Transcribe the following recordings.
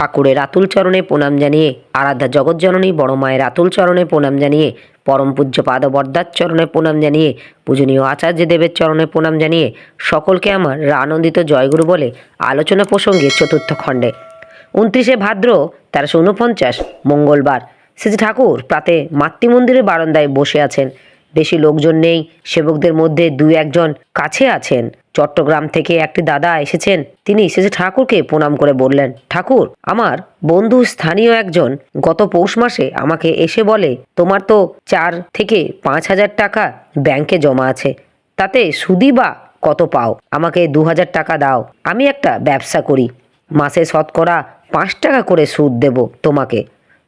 ঠাকুরের আতুল চরণে প্রণাম জানিয়ে, আরাধ্যা জগৎজননী বড় মায়ের আতুল চরণে প্রণাম জানিয়ে, পরম পূজ্য পাদ বরদার চরণে প্রণাম জানিয়ে, পূজনীয় আচার্য দেবের চরণে প্রণাম জানিয়ে সকলকে আমার আনন্দিত জয়গুরু বলে আলোচনা প্রসঙ্গে চতুর্থ খণ্ডে। উনত্রিশে ভাদ্র তেরোশো উনপঞ্চাশ, মঙ্গলবার। শ্রী ঠাকুর প্রাতে মাতৃমন্দিরের বারান্দায় বসে আছেন। বেশি লোকজন নেই, সেবকদের মধ্যে দুই একজন কাছে আছেন। চট্টগ্রাম থেকে একটি দাদা এসেছেন। তিনি শ্রী ঠাকুরকে প্রণাম করে বললেন, ঠাকুর, আমার বন্ধু স্থানীয় একজন গত পৌষ মাসে আমাকে এসে বলে, তোমার তো চার থেকে পাঁচ হাজার টাকা ব্যাংকে জমা আছে, তাতে সুদি বা কত পাও? আমাকে দু হাজার টাকা দাও, আমি একটা ব্যবসা করি। মাসে শতকরা পাঁচ টাকা করে সুদ দেব তোমাকে।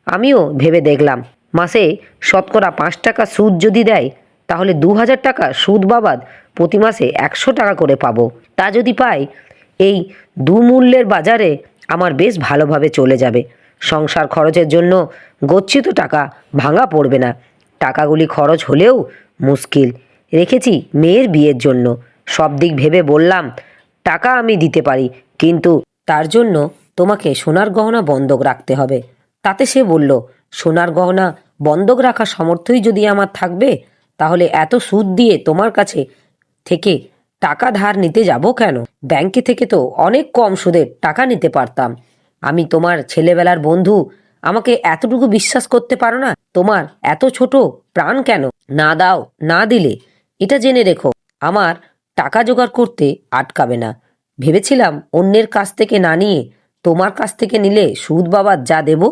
আমিও ভেবে দেখলাম, মাসে শতকরা পাঁচ টাকা সুদ যদি দেয়, তাহলে দু হাজার টাকা সুদ বাবাদ প্রতি মাসে একশো টাকা করে পাবো। তা যদি পাই, এই দু মূল্যের বাজারে আমার বেশ ভালোভাবে চলে যাবে। সংসার খরচের জন্য গচ্ছিত টাকা ভাঙা পড়বে না। টাকাগুলি খরচ হলেও মুশকিল। রেখেছি মেয়ের বিয়ের জন্য। সব দিক ভেবে বললাম, টাকা আমি দিতে পারি, কিন্তু তার জন্য তোমাকে সোনার গহনা বন্ধক রাখতে হবে। তাতে সে বলল, সোনার গহনা বন্ধক রাখার সামর্থ্যই যদি আমার থাকবে, তাহলে এত সুদ দিয়ে তোমার কাছে থেকে টাকা ধার নিতে যাব কেন? ব্যাংকে থেকে তো অনেক কম সুদে টাকা নিতে পারতাম। আমি তোমার ছেলেবেলার বন্ধু। আমাকে এতটুকু বিশ্বাস করতে পারো না? তোমার এত ছোট প্রাণ কেন? না দাও, না দিলে। এটা জেনে রেখো, আমার টাকা জোগাড় করতে আটকাবে না। ভেবেছিলাম অন্যের কাছ থেকে না নিয়ে তোমার কাছ থেকে নিলে সুদ বাবার যা দেব,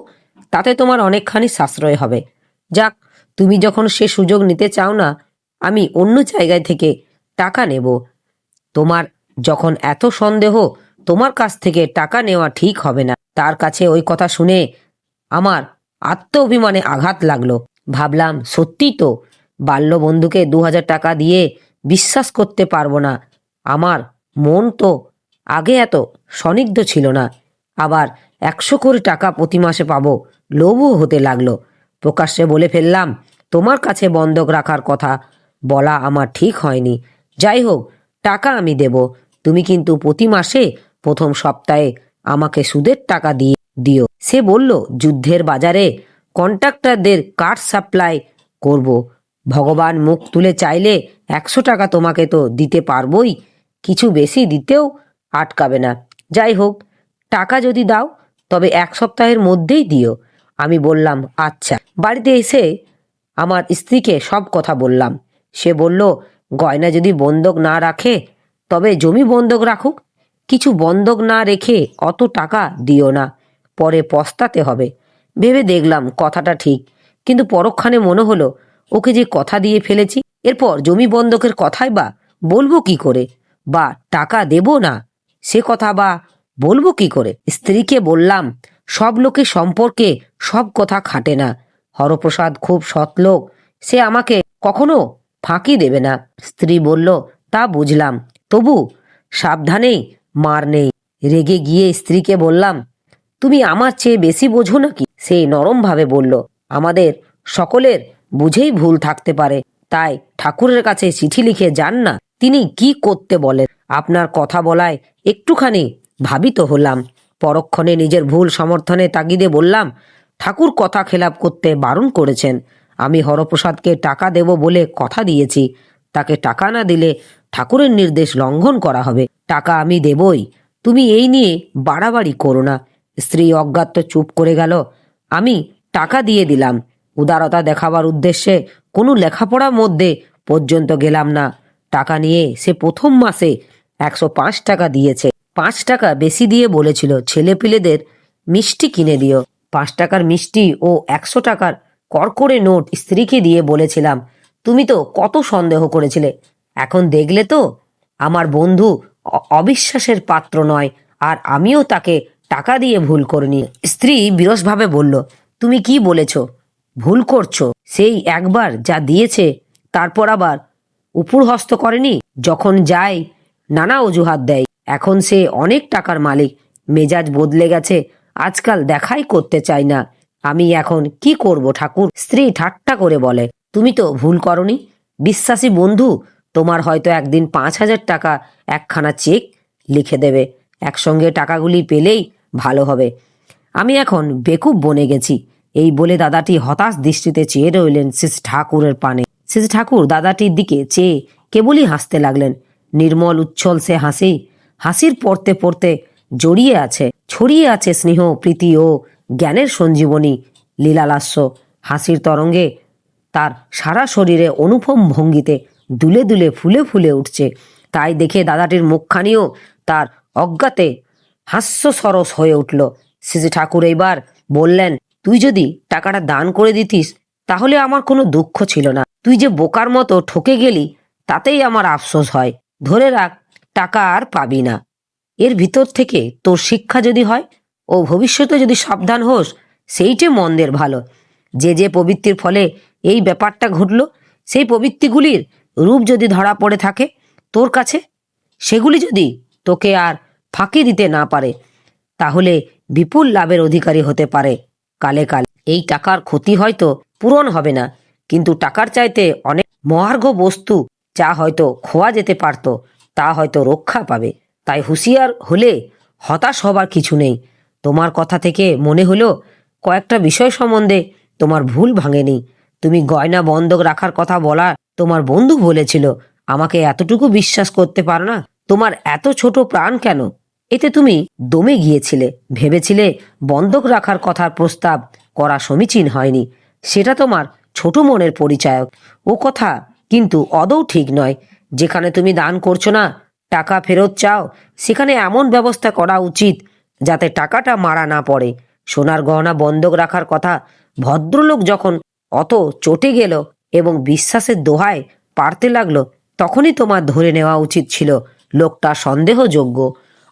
তাতে তোমার অনেকখানি সাশ্রয় হবে। যাক, তুমি যখন সে সুযোগ নিতে চাও না, আমি অন্য জায়গায় থেকে টাকা নেব। তোমার যখন এত সন্দেহ, তোমার কাছ থেকে টাকা নেওয়া ঠিক হবে না। তার কাছে ওই কথা শুনে আমার আত্ম অভিমানে আঘাত লাগল। ভাবলাম সত্যি তো বাল্য বন্ধুকে দু হাজার টাকা দিয়ে বিশ্বাস করতে পারব না। আমার মন তো আগে এত স্বনিগ্ধ ছিল না। আবার একশো কোটি টাকা প্রতি মাসে পাবো, লোভও হতে লাগল। প্রকাশ্যে বলে ফেললাম, তোমার কাছে বন্ধক রাখার কথা, বলা আমার ঠিক হয়নি। যাই হোক টাকা আমি দেব। তুমি কিন্তু প্রতি মাসে প্রথম সপ্তাহে আমাকে সুদের টাকা দিয়ে দিও। সে বলল, যুদ্ধের বাজারে কন্ট্রাক্টরদের কাঠ সাপ্লাই করব। ভগবান মুখ তুলে চাইলে একশো টাকা তোমাকে তো দিতে পারবই। কিছু বেশি দিতেও আটকাবে না। যাই হোক টাকা যদি দাও, তবে এক সপ্তাহের মধ্যেই দিও। আমি বললাম আচ্ছা। বাড়িতে এসে আমার স্ত্রীকে সব কথা বললাম। সে বলল গয়না যদি বন্ধক না রাখে, তবে জমি বন্ধক রাখুক। কিছু বন্ধক না রেখে অত টাকা দিও না, পরে পস্তাতে হবে। ভেবে দেখলাম কথাটা ঠিক, কিন্তু পরক্ষণে মনে হলো, ওকে যে কথা দিয়ে ফেলেছি, এরপর জমি বন্ধকের কথাই বা বলব কি করে? বা টাকা দেব না? সে কথা বা বলব কি করে? স্ত্রীকে বললাম, সব লোকের সম্পর্কে সব কথা খাটে না। হরপ্রসাদ খুব সৎ লোক সে আমাকে কখনো ফাঁকি দেবে না। স্ত্রী বলল, তা বুঝলাম। তবু সাবধানেই, মার নেই। রেগে গিয়ে স্ত্রীকে বললাম, তুমি আমার চেয়ে বেশি বোঝো নাকি? সে নরমভাবে বলল, আমাদের সকলের বুঝেই ভুল থাকতে পারে। তাই ঠাকুরের কাছে চিঠি লিখে যান না। তিনি কি করতে বলেন? আপনার কথা বলায় একটুখানি ভাবিত হলাম। পরক্ষণে নিজের ভুল সমর্থনে তাগিদে বললাম, ঠাকুর কথা খেলাপ করতে বারণ করেছেন। আমি হরপ্রসাদকে টাকা দেব বলে কথা দিয়েছি। তাকে টাকা না দিলে ঠাকুরের নির্দেশ লঙ্ঘন করা হবে। টাকা আমি দেবই। তুমি এই নিয়ে বাড়াবাড়ি করো না। স্ত্রী অজ্ঞাত চুপ করে গেল। আমি টাকা দিয়ে দিলাম। উদারতা দেখাবার উদ্দেশ্যে কোনো লেখাপড়ার মধ্যে পর্যন্ত গেলাম না। টাকা নিয়ে সে প্রথম মাসে একশো পাঁচ টাকা দিয়েছে। পাঁচ টাকা বেশি দিয়ে বলেছিল, ছেলেপিলেদের মিষ্টি কিনে দিও। পাঁচ টাকার মিষ্টি ও একশো টাকার কড়কড়ে নোট স্ত্রীকে দিয়ে বলেছিলাম, তুমি তো কত সন্দেহ করেছিলে। এখন দেখলে তো, আমার বন্ধু অবিশ্বাসের পাত্র নয়, আর আমিও তাকে টাকা দিয়ে ভুল করিনি। স্ত্রী বিরসভাবে বলল, তুমি কি বলেছ? ভুল করছ। সেই একবার যা দিয়েছে, তারপর আবার উপর হস্ত করেনি? যখন যায়, নানা অজুহাত দেয়। এখন সে অনেক টাকার মালিক। মেজাজ বদলে গেছে। আজকাল দেখাই করতে চায় না। আমি এখন কি করব ঠাকুর? স্ত্রী ঠাট্টা করে বলে, তুমি তো ভুল করনি। বিশ্বাসী বন্ধু, তোমার হয়তো একদিন পাঁচ হাজার টাকা একখানা চেক লিখে দেবে। একসঙ্গে টাকাগুলি পেলেই ভালো হবে। আমি এখন বেকুব বনে গেছি। এই বলে দাদাটি হতাশ দৃষ্টিতে চেয়ে রইলেন শ্রী ঠাকুরের পানে। শ্রী ঠাকুর দাদাটির দিকে চেয়ে কেবলই হাসতে লাগলেন। নির্মল উচ্ছল সে হাসি, হাসির পড়তে পড়তে জড়িয়ে আছে, ছড়িয়ে আছে স্নেহ, প্রীতি ও জ্ঞানের সঞ্জীবনী, লীলালাস্য, হাসির তরঙ্গে তার সারা শরীরে অনুপম ভঙ্গিতে দুলে দুলে ফুলে ফুলে উঠছে। তাই দেখে দাদাটির মুখখানিও তার অজ্ঞাতে হাস্য সরস হয়ে উঠল। শ্রী ঠাকুর এইবার বললেন, তুই যদি টাকাটা দান করে দিতিস, তাহলে আমার কোনো দুঃখ ছিল না। তুই যে বোকার মতো ঠকে গেলি, তাতেই আমার আফসোস হয়। ধরে রাখ, টাকা আর পাবি না। এর ভিতর থেকে তোর শিক্ষা যদি হয় ও ভবিষ্যতে যদি সাবধান হোস, সেইটে মন্দের ভালো। যে যে প্রবৃত্তির ফলে এই ব্যাপারটা ঘটল, সেই প্রবৃত্তিগুলির রূপ যদি ধরা পড়ে থাকে তোর কাছে, সেগুলি যদি তোকে আর ফাঁকি দিতে না পারে, তাহলে বিপুল লাভের অধিকারী হতে পারে কালে কালে। এই টাকার ক্ষতি হয়তো পূরণ হবে না, কিন্তু টাকার চাইতে অনেক মহার্ঘ বস্তু যা হয়তো খোয়া যেতে পারত, তা হয়তো রক্ষা পাবে। তাই হুঁশিয়ার হলে হতাশ হবার কিছু নেই। তোমার কথা থেকে মনে হলো কয়েকটা বিষয় সম্বন্ধে তোমার ভুল ভাঙেনি। তুমি গয়না বন্ধক রাখার কথা বলা তোমার বন্ধু বলেছিল। আমাকে এতটুকু বিশ্বাস করতে পারো না? তোমার এত ছোট প্রাণ কেন? এতে তুমি দমে গিয়েছিলে। ভেবেছিলে বন্ধক রাখার কথার প্রস্তাব করা সমীচীন হয়নি। সেটা তোমার ছোট মনের পরিচায়ক। ও কথা কিন্তু অদৌ ঠিক নয়। যেখানে তুমি দান করছ না, টাকা ফেরত চাও, সেখানে এমন ব্যবস্থা করা উচিত যাতে টাকাটা মারা না পড়ে। সোনার গহনা বন্ধক রাখার কথা ভদ্রলোক যখন অত চটে গেল এবং বিশ্বাসের দোহায় পারতে লাগল, তখনই তোমার ধরে নেওয়া উচিত ছিল, লোকটা সন্দেহযোগ্য।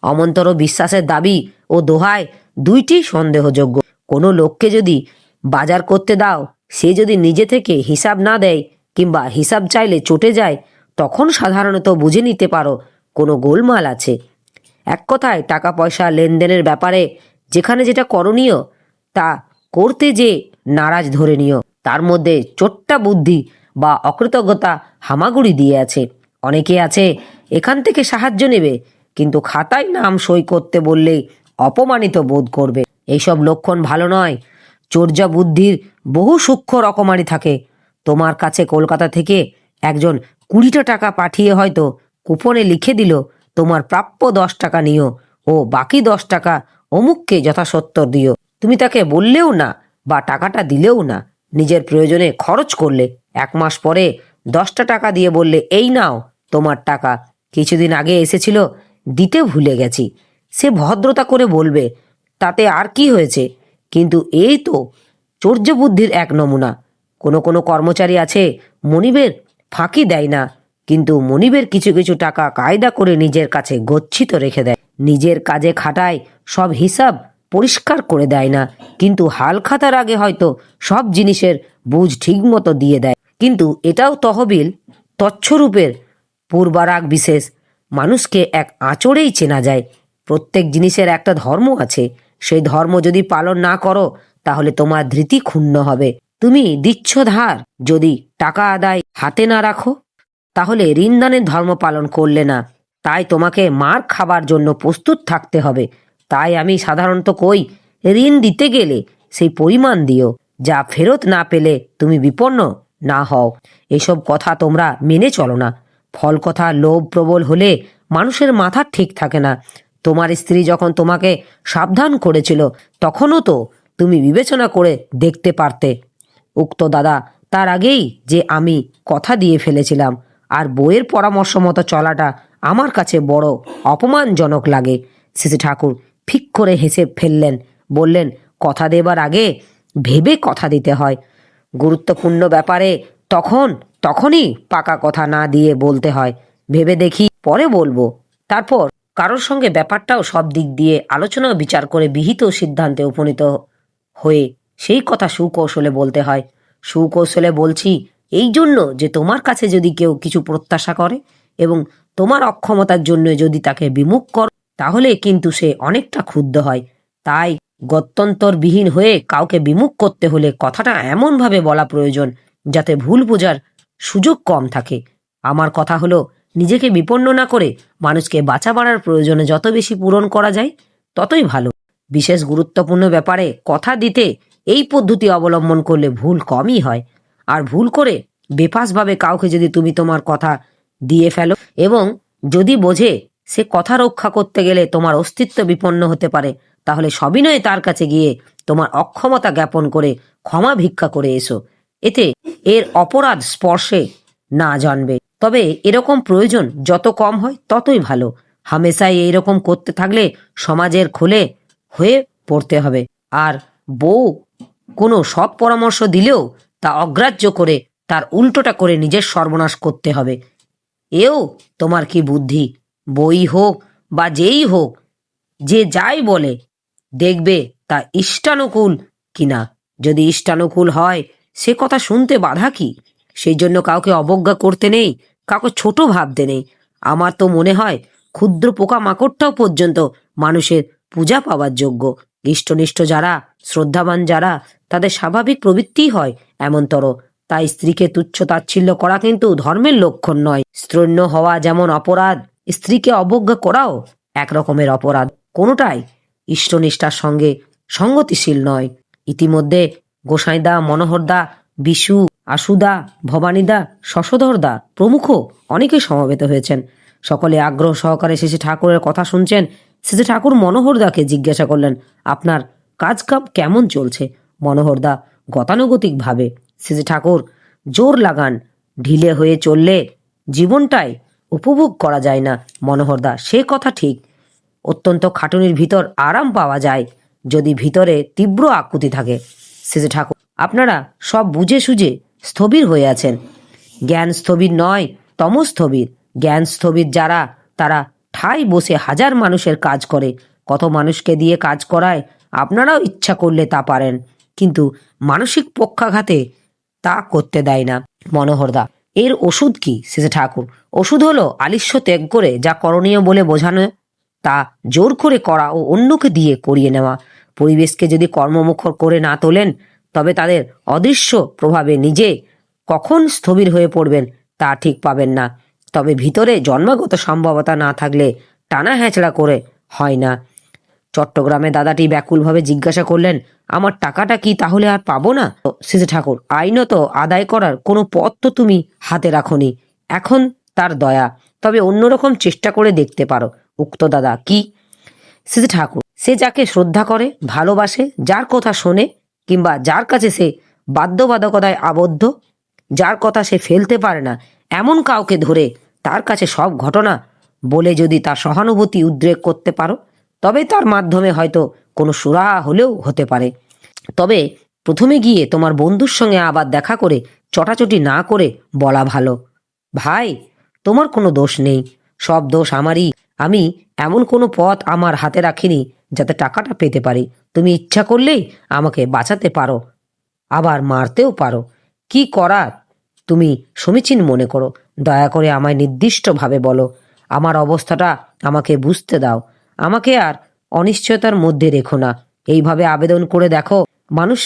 অমন্তর বিশ্বাসের দাবি ও দোহায় দুইটি সন্দেহযোগ্য। কোনো লোককে যদি বাজার করতে দাও, সে যদি নিজে থেকে হিসাব না দেয় কিংবা হিসাব চাইলে চটে যায়, তখন সাধারণত বুঝে নিতে পারো, কোনো গোলমাল আছে। এক কথায় টাকা পয়সা লেনদেনের ব্যাপারে যেখানে যেটা করণীয় তা করতে যে নারাজ ধরে নিও। তার মধ্যে চোট্টা বুদ্ধি বা অকৃতজ্ঞতা হামাগুড়ি দিয়ে আছে। অনেকে আছে, এখান থেকে সাহায্য নেবে, কিন্তু খাতায় নাম সই করতে বললেই অপমানিত বোধ করবে। এইসব লক্ষণ ভালো নয়। চর্যা বুদ্ধির বহু সূক্ষ্ম রকমারি থাকে। তোমার কাছে কলকাতা থেকে একজন কুড়িটা টাকা পাঠিয়ে হয়তো কুপনে লিখে দিল। তোমার প্রাপ্য দশ টাকা নিও ও বাকি দশ টাকা অমুককে যথাসত্তর দিও। তুমি তাকে বললেও না বা টাকাটা দিলেও না। নিজের প্রয়োজনে খরচ করলে। এক মাস পরে দশটা টাকা দিয়ে বললে, এই নাও তোমার টাকা। কিছুদিন আগে এসেছিল, দিতে ভুলে গেছি। সে ভদ্রতা করে বলবে, তাতে আর কি হয়েছে? কিন্তু এই তো চর্য বুদ্ধির এক নমুনা। কোনো কোনো কর্মচারী আছে, মনিবের ফাঁকি দেয় না। কিন্তু মনিবের কিছু কিছু টাকা কায়দা করে নিজের কাছে গচ্ছিত রেখে দেয়। নিজের কাজে খাটায় সব হিসাব পরিষ্কার করে দেয় না। কিন্তু হাল খাতার আগে হয়তো সব জিনিসের বুঝ ঠিকমতো দিয়ে দেয়। কিন্তু এটাও তহবিল তচ্ছরূপের পূর্বারাগ বিশেষ। মানুষকে এক আঁচড়েই চেনা যায়। প্রত্যেক জিনিসের একটা ধর্ম আছে। সেই ধর্ম যদি পালন না করো, তাহলে তোমার ধৃতি ক্ষুণ্ণ হবে। তুমি দিচ্ছ ধার যদি টাকা আদায় হাতে না রাখো তাহলে ঋণদানের ধর্ম পালন করলে না। তাই তোমাকে মার খাবার জন্য প্রস্তুত থাকতে হবে। তাই আমি সাধারণত কই, ঋণ দিতে গেলে সেই পরিমাণ দিও, যা ফেরত না পেলে তুমি বিপন্ন না হও। এসব কথা তোমরা মেনে চলো না। ফল কথা লোভ প্রবল হলে মানুষের মাথা ঠিক থাকে না। তোমার স্ত্রী যখন তোমাকে সাবধান করেছিল, তখনও তো তুমি বিবেচনা করে দেখতে পারতে। উক্ত দাদা, তার আগেই যে আমি কথা দিয়ে ফেলেছিলাম আর বইয়ের পরামর্শ মতো চলাটা আমার কাছে বড় অপমানজনক লাগে। শ্রী ঠাকুর ফিক করে হেসে ফেললেন, বললেন, কথা দেবার আগে ভেবে কথা দিতে হয়। গুরুত্বপূর্ণ ব্যাপারে তখন, তখনই পাকা কথা না দিয়ে বলতে হয়। ভেবে দেখি, পরে বলব। তারপর কারোর সঙ্গে ব্যাপারটাও সব দিক দিয়ে আলোচনা বিচার করে বিহিত সিদ্ধান্তে উপনীত হয়ে সেই কথা সুকৌশলে বলতে হয়। সুকৌশলে বলছি এই জন্য যে তোমার কাছে যদি কেউ কিছু প্রত্যাশা করে এবং তোমার অক্ষমতার জন্য যদি তাকে বিমুখ করো, তাহলে কিন্তু সে অনেকটা ক্ষুব্ধ হয়। তাই গত্যন্তরবিহীন হয়ে কাউকে বিমুখ করতে হলে কথাটা এমনভাবে বলা প্রয়োজন যাতে ভুল বোঝার সুযোগ কম থাকে। আমার কথা হলো, নিজেকে বিপন্ন না করে মানুষকে বাঁচা বাড়ার প্রয়োজনে যত বেশি পূরণ করা যায়, ততই ভালো। বিশেষ গুরুত্বপূর্ণ ব্যাপারে কথা দিতে এই পদ্ধতি অবলম্বন করলে ভুল কমই হয়। আর ভুল করে বেফাসভাবে কাউকে যদি তুমি তোমার কথা দিয়ে ফেলো এবং যদি বোঝে সে কথা রক্ষা করতে গেলে তোমার অস্তিত্ব বিপন্ন হতে পারে, তাহলে সবিনয়ে তার কাছে গিয়ে তোমার অক্ষমতা জ্ঞাপন করে ক্ষমা ভিক্ষা করে এসো। এতে এর অপরাধ স্পর্শে না জানবে। তবে এরকম প্রয়োজন যত কম হয় ততই ভালো। হামেশাই এইরকম করতে থাকলে সমাজের খোলে হয়ে পড়তে হবে। আর বউ কোনো সৎ পরামর্শ দিলেও তা অগ্রাহ্য করে তার উল্টোটা করে নিজের সর্বনাশ করতে হবে। এও তোমার কি বুদ্ধি? বই হোক বা যেই হোক, যে যাই বলে, দেখবে তা ইষ্টানুকূল কিনা। যদি ইষ্টানুকূল হয়, সে কথা শুনতে বাধা কি? সেই জন্য কাউকে অবজ্ঞা করতে নেই, কাউকে ছোট ভাবতে নেই। আমার তো মনে হয়, ক্ষুদ্র পোকা মাকড়টাও পর্যন্ত মানুষের পূজা পাওয়ার যোগ্য। ইষ্টনিষ্ঠ যারা, শ্রদ্ধাবান যারা, তাদের স্বাভাবিক প্রবৃত্তিই হয়। এমনতর। তাই স্ত্রীকে তুচ্ছ তাচ্ছিল্য করা কিন্তু ধর্মের লক্ষণ নয়। স্ত্রৈন্য হওয়া যেমন অপরাধ, স্ত্রীকে অবজ্ঞা করাও এক রকমের অপরাধ। কোনোটাই ইষ্টনিষ্ঠার সঙ্গে সঙ্গতিশীল নয়। ইতিমধ্যে গোসাইদা, মনোহরদা, বিশু, আশুদা, ভবানীদা, শশধরদা প্রমুখ অনেকে সমবেত হয়েছেন। সকলে আগ্রহ সহকারে শেষে ঠাকুরের কথা শুনছেন। শেষে ঠাকুর মনোহরদাকে জিজ্ঞাসা করলেন, আপনার কাজ কাম কেমন চলছে? মনোহরদা গতানুগতিক ভাবে শেষে ঠাকুর, জোর লাগান, ঢিলে হয়ে চললে জীবনটাই উপভোগ করা যায় না। মনোহরদা সে কথা ঠিক। অত্যন্ত খাটুনির ভিতর আরাম পাওয়া যায় যদি ভিতরে তীব্র আকুতি থাকে। শেষে ঠাকুর, আপনারা সব বুঝে সুঝে স্থবির হয়ে আছেন। জ্ঞান স্থবির নয়, তমস্থবির। জ্ঞান স্থবির যারা, তারা ঠাই বসে হাজার মানুষের কাজ করে। কত মানুষকে দিয়ে কাজ করায় আপনারাও ইচ্ছা করলে তা পারেন। কিন্তু মানসিক পক্ষাঘাতে তা করতে দেয় না মনোহরদা। এর ওষুধ কি? শেষে ঠাকুর, ওষুধ হলো আলিস্য ত্যাগ করে যা করণীয় বলে বোঝানো, তা জোর করে করা ও অন্যকে দিয়ে করিয়ে নেওয়া। পরিবেশকে যদি কর্মমুখর করে না তোলেন, তবে তাদের অদৃশ্য প্রভাবে নিজে কখন স্থবির হয়ে পড়বেন তা ঠিক পাবেন না। তবে ভিতরে জন্মগত সম্ভবতা না থাকলে টানা হ্যাঁচড়া করে হয় না। চট্টগ্রামে দাদাটি ব্যাকুলভাবে জিজ্ঞাসা করলেন, আমার টাকাটা কি তাহলে আর পাবো না? শেষে ঠাকুর, আইনত আদায় করার কোনো পথ তো তুমি হাতে রাখনি। এখন তার দয়া। তবে অন্যরকম চেষ্টা করে দেখতে পারো। উক্ত দাদা কি? শেষে ঠাকুর, সে যাকে শ্রদ্ধা করে, ভালোবাসে, যার কথা শোনে কিংবা যার কাছে সে বাধ্যবাধকতায় আবদ্ধ, যার কথা সে ফেলতে পারে না, এমন কাউকে ধরে তার কাছে সব ঘটনা বলে যদি তার সহানুভূতি উদ্রেক করতে পারো তবে তার মাধ্যমে হয়তো কোনো সুরাহা হলেও হতে পারে। তবে প্রথমে গিয়ে তোমার বন্ধুর সঙ্গে আবার দেখা করে, চটাচটি না করে বলা ভালো। ভাই, তোমার কোনো দোষ নেই। সব দোষ আমারই। আমি এমন কোনো পথ আমার হাতে রাখিনি যাতে টাকাটা পেতে পারি। তুমি ইচ্ছা করলেই আমাকে বাঁচাতে পারো, আবার মারতেও পারো। কি করার? তুমি সমীচীন মনে করো। দয়া করে আমায় নির্দিষ্টভাবে বলো। আমার অবস্থাটা আমাকে বুঝতে দাও। আমাকে আর অনিশ্চয়তার মধ্যে রেখো না। এইভাবে আবেদন করে দেখো, মানুষ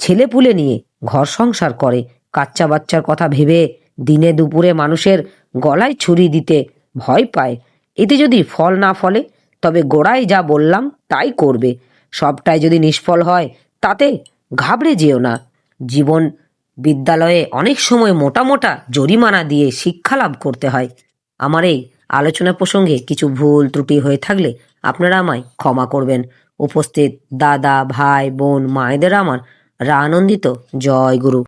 ছেলে পুলে নিয়ে ঘর সংসার করে। কাচ্চা বাচ্চার কথা ভেবে দিনে দুপুরে মানুষের গলায় ছুরি দিতে ভয় পায়। এতে যদি ফল না ফলে, তবে গোড়ায় যা বললাম তাই করবে। সবটাই যদি নিষ্ফল হয়, তাতে ঘাবড়ে যেও না। জীবন বিদ্যালয়ে অনেক সময় মোটা মোটা জরিমানা দিয়ে শিক্ষা লাভ করতে হয়। আমার এই আলোচনা প্রসঙ্গে কিছু ভুল ত্রুটি হয়ে থাকলে আপনারা আমায় ক্ষমা করবেন। উপস্থিত দাদা, ভাই, বোন, মায়েদের আমার রা আনন্দিত জয় গুরু।